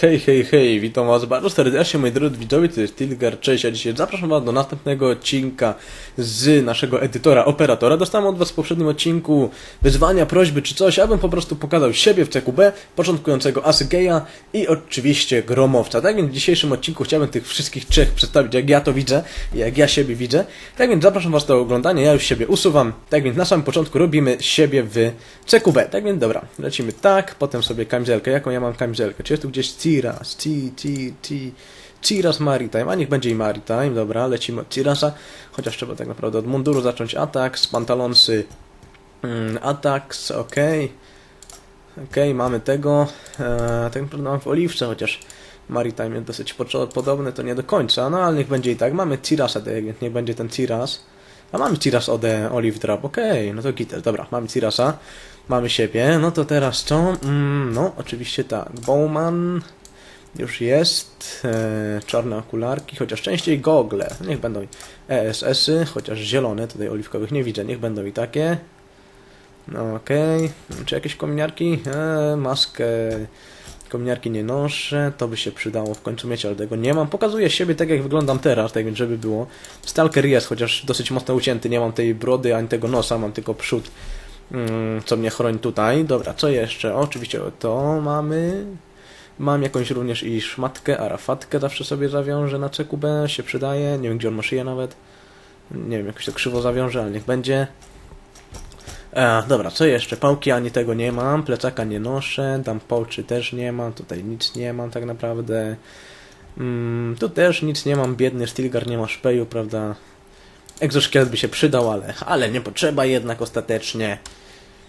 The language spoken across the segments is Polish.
Hej, hej, hej, witam was bardzo serdecznie, moi drodzy widzowie, to jest Tilgar, cześć, a dzisiaj zapraszam was do następnego odcinka z naszego edytora, operatora. Dostałem od was w poprzednim odcinku wyzwania, prośby czy coś, abym po prostu pokazał siebie w CQB, początkującego Asygeja i oczywiście Gromowca. Tak więc w dzisiejszym odcinku chciałbym tych wszystkich trzech przedstawić, jak ja to widzę, i jak ja siebie widzę. Tak więc zapraszam was do oglądania, ja już siebie usuwam. Tak więc na samym początku robimy siebie w CQB. Tak więc dobra, lecimy tak, potem sobie kamizelkę. Jaką ja mam kamizelkę? Czy jest tu gdzieś Ciras? Ci, ci, ci. Ciras Maritime, a niech będzie i Maritime, dobra, lecimy od Cirasa, chociaż trzeba tak naprawdę od munduru zacząć atak, z pantalonsy mm, ataks, okej, okej, mamy tego, eee, tak naprawdę mam w oliwce, chociaż Maritime jest dosyć podobny, to nie do końca, no ale niech będzie i tak, mamy Cirasa, tak więc niech będzie ten Ciras, a mamy Ciras OD Olive Drop, okej, no to gitel, dobra, mamy Cirasa, mamy siebie, no to teraz co? Mm, no, oczywiście tak, Bowman już jest, e, czarne okularki, chociaż częściej gogle, niech będą ESS-y, chociaż zielone, tutaj oliwkowych nie widzę, niech będą i takie. No okej, czy jakieś kominiarki? E, maskę, kominiarki nie noszę, to by się przydało w końcu mieć, ale tego nie mam. Pokazuję siebie tak jak wyglądam teraz, tak więc żeby było. Stalker jest, chociaż dosyć mocno ucięty, nie mam tej brody ani tego nosa, mam tylko przód, mm, co mnie chroni tutaj. Dobra, co jeszcze? Oczywiście to mamy... Mam jakąś również i szmatkę, arafatkę zawsze sobie zawiążę na CQB, się przydaje. Nie wiem, gdzie on ma szyję nawet. Nie wiem, jakoś to krzywo zawiążę, ale niech będzie. E, dobra, co jeszcze? Pałki ani tego nie mam, plecaka nie noszę, tam połczy też nie mam, tutaj nic nie mam tak naprawdę. Mm, tu też nic nie mam, biedny Stilgar nie ma szpeju, prawda? Egzoszkielet by się przydał, ale, ale nie potrzeba jednak ostatecznie.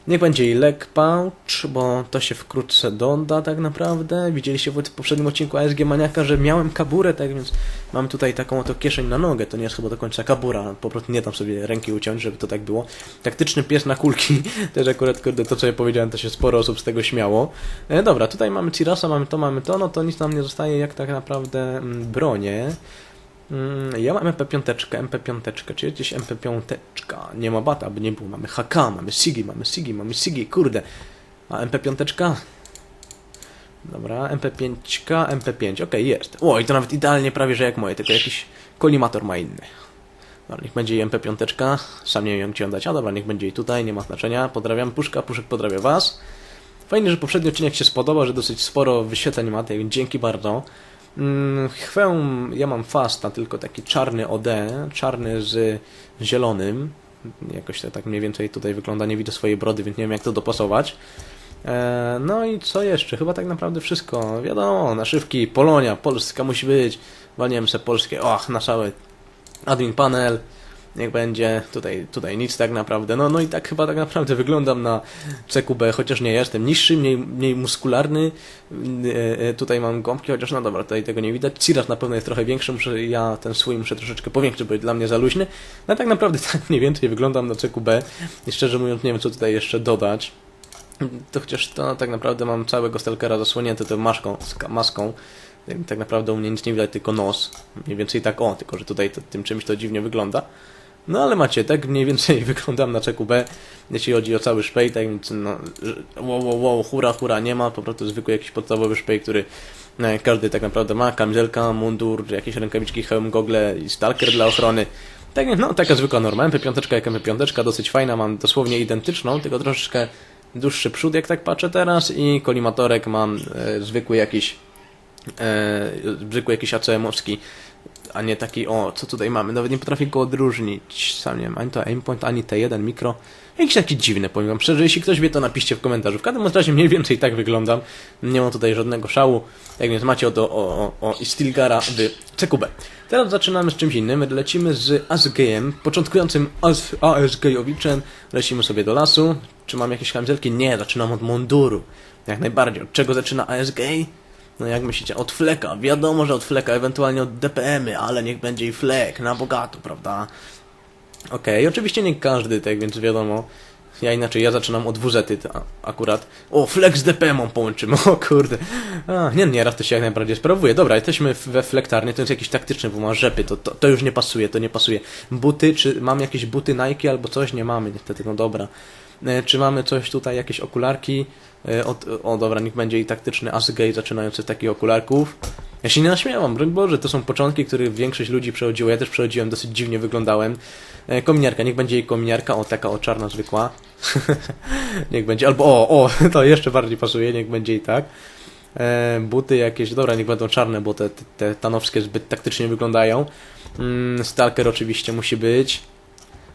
Niech będzie i leg pouch, bo to się wkrótce doda tak naprawdę. Widzieliście w poprzednim odcinku ASG Maniaka, że miałem kaburę, tak więc mam tutaj taką oto kieszeń na nogę. To nie jest chyba do końca kabura, po prostu nie tam sobie ręki uciąć, żeby to tak było. Taktyczny pies na kulki, też akurat kurde, to co ja powiedziałem, to się sporo osób z tego śmiało. E, dobra, tutaj mamy Cirasa, mamy to, mamy to, no to nic nam nie zostaje jak tak naprawdę mm, bronie. Mm, Ja mam MP5, MP5, czy jest gdzieś MP5? Nie ma bata, by nie było. Mamy HK, mamy Sigi, mamy Sigi, mamy Sigi, kurde. A MP5? Dobra, MP5, MP5, okej, jest. O, i to nawet idealnie prawie, że jak moje, tylko jakiś kolimator ma inny. Dobra, niech będzie i MP5, sam nie wiem, gdzie ją dać. A dobra, niech będzie i tutaj, nie ma znaczenia. Pozdrawiam Puszka, Puszek pozdrawia Was. Fajnie, że poprzedni odcinek się spodobał, że dosyć sporo wyświetleń ma, tak dzięki bardzo. Mm, Chwę, ja mam fasta, tylko taki czarny OD, czarny z zielonym. Jakoś to tak mniej więcej tutaj wygląda, nie widzę swojej brody, więc nie wiem jak to dopasować. E, no i co jeszcze? Chyba tak naprawdę wszystko. Wiadomo, naszywki, Polonia, Polska musi być. Walniemy se polskie. Och, na cały admin panel. Niech będzie. Tutaj, tutaj nic tak naprawdę. No, no i tak chyba tak naprawdę wyglądam na CQB, chociaż nie jestem niższy, mniej, mniej muskularny. E, e, tutaj mam gąbki, chociaż no dobra, tutaj tego nie widać. Ciras na pewno jest trochę większy, muszę, ja ten swój muszę troszeczkę powiększyć, bo jest dla mnie za luźny. No tak naprawdę tak mniej więcej wyglądam na CQB. I szczerze mówiąc nie wiem co tutaj jeszcze dodać. To chociaż to tak naprawdę mam całego stalkera zasłonięty tą maską, maską. Tak naprawdę u mnie nic nie widać, tylko nos. Mniej więcej tak o, tylko że tutaj to, tym czymś to dziwnie wygląda. No ale macie, tak mniej więcej wyglądam na czeku B, jeśli chodzi o cały szpej, tak więc no, wow, wow, wow, hura, hura, nie ma, po prostu zwykły jakiś podstawowy szpej, który e, każdy tak naprawdę ma, kamizelka, mundur, jakieś rękawiczki, hełm, gogle i stalker dla ochrony. Tak więc, no, taka zwykła norma, MP5 jak MP5, dosyć fajna, mam dosłownie identyczną, tylko troszeczkę dłuższy przód, jak tak patrzę teraz i kolimatorek mam e, zwykły jakiś e, zwykły jakiś ACM-owski, a nie taki, o, co tutaj mamy, nawet nie potrafię go odróżnić, sam nie wiem, ani to aimpoint, ani T1 mikro, jakiś taki dziwny, powiem wam szczerze, jeśli ktoś wie, to napiszcie w komentarzu, w każdym razie mniej więcej tak wyglądam, nie mam tutaj żadnego szału, tak więc macie o, o, o i Stilgara w CQB. Teraz zaczynamy z czymś innym, lecimy z ASG-em, początkującym AS, lecimy sobie do lasu, czy mam jakieś kamizelki? Nie, zaczynam od munduru, jak najbardziej, od czego zaczyna ASG? No jak myślicie, od fleka, wiadomo, że od fleka, ewentualnie od DPM-y, ale niech będzie i flek, na bogato, prawda? Okej, oczywiście nie każdy, tak więc wiadomo. Ja inaczej, ja zaczynam od WZ akurat. O, flex z DPM-ą połączymy, o kurde. A, nie, nie, raz to się jak najbardziej sprawuje. Dobra, jesteśmy we flektarnie, to jest jakiś taktyczny, bo ma rzepy, to, to, to już nie pasuje, to nie pasuje. Buty, czy mam jakieś buty Nike albo coś? Nie mamy, niestety, no dobra. E, Czy mamy coś tutaj, jakieś okularki? E, Od, o dobra, niech będzie i taktyczny Asgay zaczynający z takich okularków. Ja się nie naśmiałam, broń Boże, to są początki, których większość ludzi przechodziło, ja też przechodziłem, dosyć dziwnie wyglądałem. E, kominiarka, niech będzie jej kominiarka, o taka o czarna zwykła. niech będzie, albo o, o, to jeszcze bardziej pasuje, niech będzie i tak. E, buty jakieś, dobra, niech będą czarne, bo te, te, te tanowskie zbyt taktycznie wyglądają. Mm, stalker oczywiście musi być.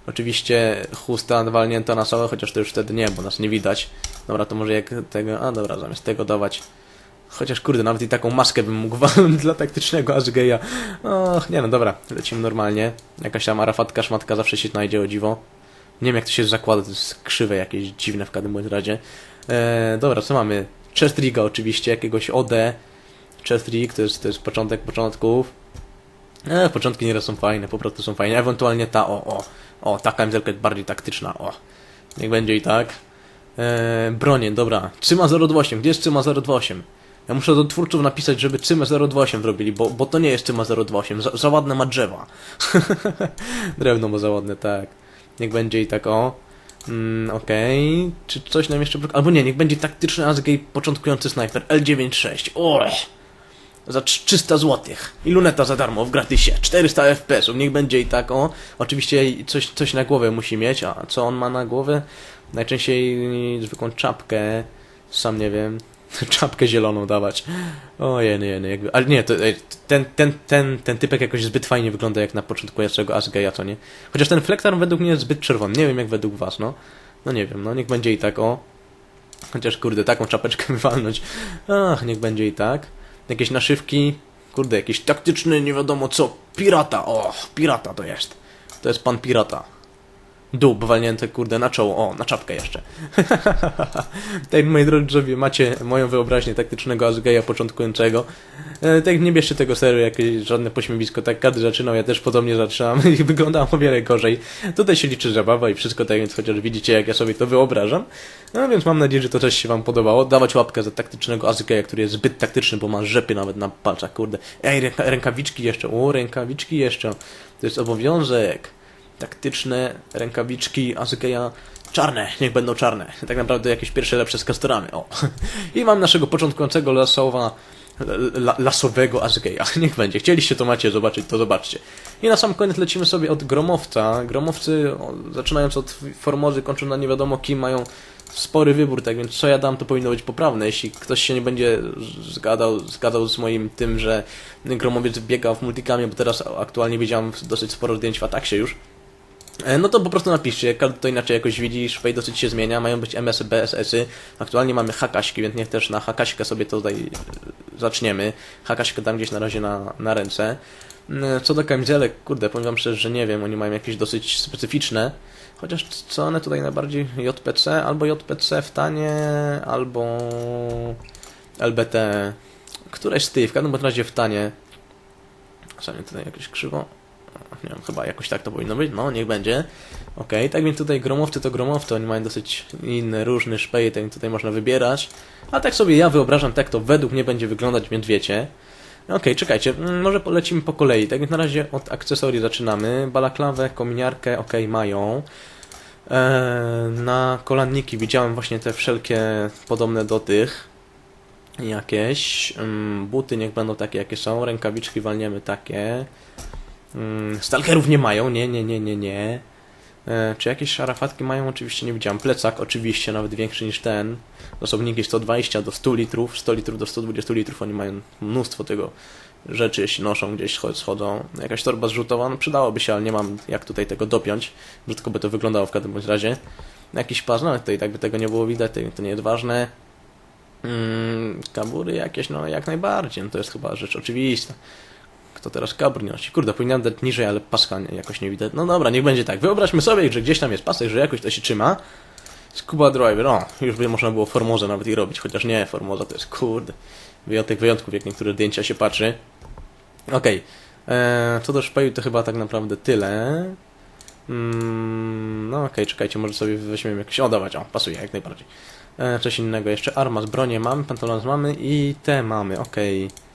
Oczywiście chusta walnięta na całe, chociaż to już wtedy nie, bo nas nie widać. Dobra, to może jak tego, a dobra, zamiast tego dawać Chociaż kurde, nawet i taką maskę bym mógł dla taktycznego Asgeja. Och, nie no, dobra, lecimy normalnie. Jakaś tam arafatka, szmatka zawsze się znajdzie, o dziwo. Nie wiem jak to się zakłada, to jest krzywe jakieś dziwne w każdym bądź razie. Eee, dobra, co mamy? Chestriga oczywiście, jakiegoś OD. Chestrig to jest, to jest początek początków. Eee, początki nieraz są fajne, po prostu są fajne. Ewentualnie ta, o, o, o, ta kamizelka jest bardziej taktyczna, o. Niech będzie i tak. Eee, bronie, dobra. Cyma 028, gdzie jest Cyma 028? Ja muszę do twórców napisać, żeby Cymę 028 zrobili, bo, bo to nie jest Cyma 028, za, za ładne ma drzewa. Drewno ma za ładne, tak. Niech będzie i tak, o. Mm, Okej, czy coś nam jeszcze... Albo nie, niech będzie taktyczny Asgay początkujący snajper L96. Oj! Za trz- 300 zł. I luneta za darmo w gratisie. 400 FPS-ów, niech będzie i tak, o. Oczywiście coś, coś na głowę musi mieć, a co on ma na głowę? Najczęściej zwykłą czapkę, sam nie wiem, czapkę zieloną dawać. O jeny, jeny, jakby. Ale nie, to, ten, ten, ten, ten typek jakoś zbyt fajnie wygląda jak na początkującego Asgeja, co nie? Chociaż ten flektar według mnie jest zbyt czerwony. Nie wiem jak według was, no. No nie wiem, no niech będzie i tak, o. Chociaż kurde, taką czapeczkę wywalnąć. Ach, niech będzie i tak. Jakieś naszywki. Kurde, jakiś taktyczny, nie wiadomo co. Pirata, o, pirata to jest. To jest pan pirata. Dób walnięty, kurde, na czoło. O, na czapkę jeszcze. tak, moi drodzy, macie moją wyobraźnię taktycznego Asgeja początkującego. E, tak, nie bierzcie tego serio, jakieś żadne pośmiewisko. Tak, każdy zaczynał, ja też podobnie zaczynam i wyglądałem o wiele gorzej. Tutaj się liczy zabawa i wszystko tak, więc chociaż widzicie, jak ja sobie to wyobrażam. No więc mam nadzieję, że to też się wam podobało. Dawać łapkę za taktycznego Asgeja, który jest zbyt taktyczny, bo ma rzepy nawet na palcach, kurde. Ej, ręka, rękawiczki jeszcze. O, rękawiczki jeszcze. To jest obowiązek taktyczne rękawiczki Azukeja czarne, niech będą czarne. Tak naprawdę jakieś pierwsze lepsze z kastorami. O. I mam naszego początkującego lasowa, la, lasowego Azukeja. Niech będzie. Chcieliście to macie zobaczyć, to zobaczcie. I na sam koniec lecimy sobie od gromowca. Gromowcy, zaczynając od Formozy, kończąc na nie wiadomo kim, mają spory wybór, tak więc co ja dam, to powinno być poprawne. Jeśli ktoś się nie będzie zgadał, zgadzał z moim tym, że gromowiec biega w multikamie, bo teraz aktualnie widziałem dosyć sporo zdjęć w Ataksie już, No to po prostu napiszcie, każdy to inaczej jakoś widzi, Szwej dosyć się zmienia, mają być MS, BSS-y, aktualnie mamy hakaśki, więc niech też na hakaśkę sobie tutaj e, zaczniemy, hakaśkę dam gdzieś na razie na, na ręce. E, Co do kamizelek, kurde, powiem wam szczerze, że nie wiem, oni mają jakieś dosyć specyficzne, chociaż co one tutaj najbardziej, JPC, albo JPC w tanie, albo LBT, któreś z tych, w każdym razie w tanie, Czasami tutaj jakoś krzywo. Nie wiem, chyba jakoś tak to powinno być. No, niech będzie. Okej, tak więc tutaj gromowcy to gromowcy, oni mają dosyć szpeje, tak więc tutaj można wybierać. A tak sobie ja wyobrażam, tak to według mnie będzie wyglądać, więc wiecie. Okej, czekajcie, mm, może polecimy po kolei. Tak więc na razie od akcesorii zaczynamy. Balaklawę, kominiarkę, okej, mają. Eee, na kolanniki widziałem właśnie te wszelkie podobne do tych jakieś. Ym, buty niech będą takie, jakie są. Rękawiczki walniemy takie. Ym, stalkerów nie mają, nie, nie, nie, nie, nie. E, czy jakieś szarafatki mają? Oczywiście nie widziałem. Plecak, oczywiście, nawet większy niż ten. Osobniki 120 do 100 litrów, 100 litrów do 120 litrów. Oni mają mnóstwo tego rzeczy, jeśli noszą gdzieś, schodzą. Jakaś torba zrzutowa, no przydałoby się, ale nie mam jak tutaj tego dopiąć. Brzydko by to wyglądało w każdym bądź razie. Jakiś pas, no tak by tego nie było widać, to, to nie jest ważne. Mm, kabury jakieś, no jak najbardziej, no to jest chyba rzecz oczywista. Kto teraz kabur nosi? Kurde, powinienem dać niżej, ale paska jakoś nie widać. No dobra, niech będzie tak. Wyobraźmy sobie, że gdzieś tam jest pasek, że jakoś to się trzyma. Scuba Driver, o, już by można było Formozę nawet i robić, chociaż nie, Formoza to jest kurde. Wyjątek wyjątków, jak niektóre zdjęcia się patrzy. Okej, eee, co do szpeju to chyba tak naprawdę tyle. Mm, no okej, czekajcie, może sobie weźmiemy jakieś... O, dawać, o, pasuje jak najbardziej. E, coś innego jeszcze. Armas, bronie mamy, pantalon mamy i te mamy, okej. E,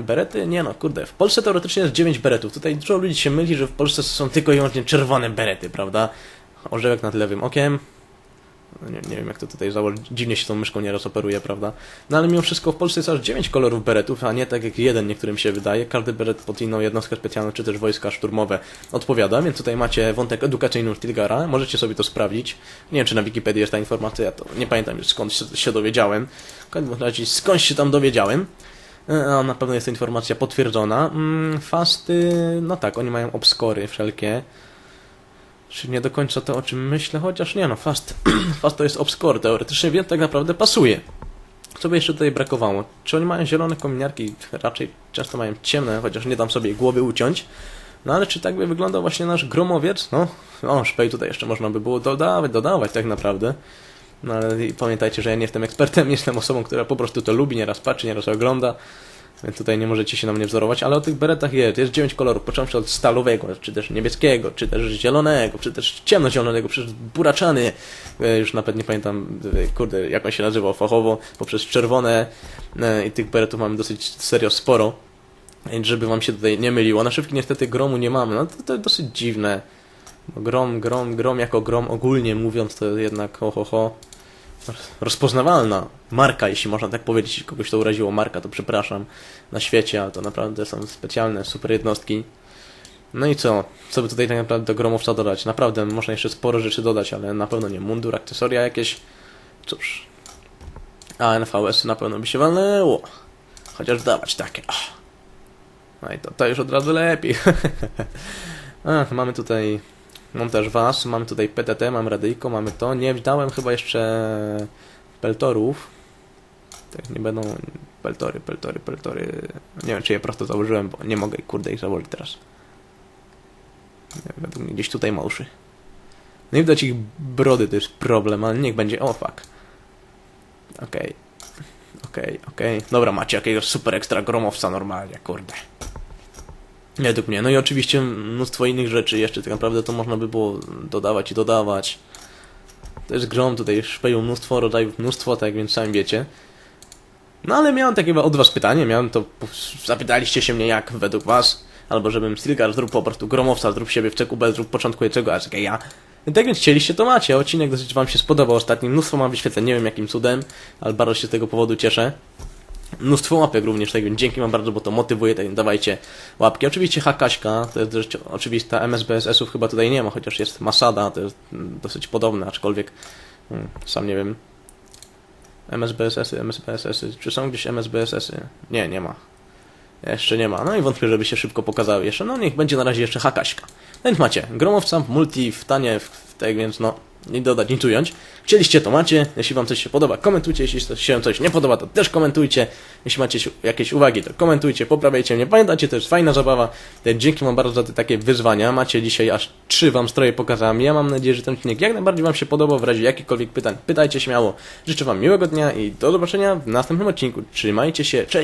Berety? Nie no, kurde. W Polsce teoretycznie jest 9 beretów. Tutaj dużo ludzi się myli, że w Polsce są tylko i wyłącznie czerwone berety, prawda? Orzełek nad lewym okiem. No Nie, nie wiem jak to tutaj założyć. Dziwnie się tą myszką nieraz operuje, prawda? No ale mimo wszystko w Polsce jest aż 9 kolorów beretów, a nie tak jak jeden niektórym się wydaje. Każdy beret pod inną jednostkę specjalną, czy też wojska szturmowe odpowiada, więc tutaj macie wątek edukacyjny Stilgara. Możecie sobie to sprawdzić. Nie wiem, czy na Wikipedii jest ta informacja, ja to nie pamiętam już skąd się, się dowiedziałem. W każdym razie skąd się tam dowiedziałem. E, A na pewno jest to informacja potwierdzona. Mm, fasty, no tak, oni mają obskory wszelkie. Czy nie do końca to, o czym myślę, chociaż nie no, fast, fast to jest obscore teoretycznie, więc tak naprawdę pasuje. Co by jeszcze tutaj brakowało? Czy oni mają zielone kominiarki? Raczej często mają ciemne, chociaż nie dam sobie głowy uciąć. No ale czy tak by wyglądał właśnie nasz gromowiec? No, o, szpej tutaj jeszcze można by było dodawać, dodawać tak naprawdę. No ale pamiętajcie, że ja nie jestem ekspertem, jestem osobą, która po prostu to lubi, nieraz patrzy, nieraz ogląda. Tutaj nie możecie się na mnie wzorować, ale o tych beretach jest. Jest 9 kolorów, począwszy od stalowego, czy też niebieskiego, czy też zielonego, czy też ciemnozielonego, przez buraczany, e, już nawet nie pamiętam, e, kurde, jak on się nazywał fachowo, poprzez czerwone e, i tych beretów mamy dosyć serio sporo. Żeby wam się tutaj nie myliło. Na szybki niestety gromu nie mamy, no to, to dosyć dziwne. Grom, grom, grom jako grom ogólnie mówiąc to jednak ho, ho, rozpoznawalna marka, jeśli można tak powiedzieć, jeśli kogoś to uraziło marka, to przepraszam, na świecie, ale to naprawdę są specjalne, super jednostki. No i co? Co by tutaj tak naprawdę do gromowca dodać? Naprawdę, można jeszcze sporo rzeczy dodać, ale na pewno nie mundur, akcesoria jakieś. Cóż. A NVS na pewno by się walnęło. Chociaż dawać takie. Ach. No i to, to już od razu lepiej. A, mamy tutaj Mam też was, mamy tutaj PTT, mam radyjko, mamy to. Nie dałem chyba jeszcze peltorów. Tak, nie będą peltory, peltory, peltory. Nie wiem, czy je prosto założyłem, bo nie mogę, kurde, ich założyć teraz. Według mnie gdzieś tutaj ma. No i widać ich brody, to jest problem, ale niech będzie. O, fuck. Okej. Okej, okej. Dobra, macie jakiegoś super ekstra gromowca normalnie, kurde. Według mnie. No i oczywiście mnóstwo innych rzeczy jeszcze tak naprawdę to można by było dodawać i dodawać. To jest grom, tutaj szpeją mnóstwo rodzajów, mnóstwo, tak więc sami wiecie. No ale miałem takie od was pytanie, miałem to, zapytaliście się mnie jak według was, albo żebym Stilgar zrób po prostu gromowca, zrób siebie w CQB, zrób początkującego ja. Tak więc chcieliście, to macie. Odcinek dosyć wam się spodobał ostatni, mnóstwo mam wyświetleń, nie wiem jakim cudem, ale bardzo się z tego powodu cieszę. Mnóstwo łapek również, tak więc dzięki wam bardzo, bo to motywuje, tak dawajcie łapki. Oczywiście Hakaśka, to jest dość oczywista, MSBSS-ów chyba tutaj nie ma, chociaż jest Masada, to jest mm, dosyć podobne, aczkolwiek hmm, sam nie wiem. MSBSS-y, MSBSS-y, czy są gdzieś MSBSS-y? Nie, nie ma. Jeszcze nie ma. No i wątpię, żeby się szybko pokazały jeszcze. No niech będzie na razie jeszcze Hakaśka. No więc macie, gromowca, multi, w tanie, w tak więc no, nie dodać, nic ująć. Chcieliście, to macie. Jeśli wam coś się podoba, komentujcie. Jeśli się coś nie podoba, to też komentujcie. Jeśli macie jakieś uwagi, to komentujcie, poprawiajcie mnie. Pamiętajcie, to jest fajna zabawa. Dzięki wam bardzo za te takie wyzwania. Macie dzisiaj aż trzy wam stroje pokazałem. Ja mam nadzieję, że ten odcinek jak najbardziej wam się podobał. W razie jakichkolwiek pytań, pytajcie śmiało. Życzę wam miłego dnia i do zobaczenia w następnym odcinku. Trzymajcie się, cześć!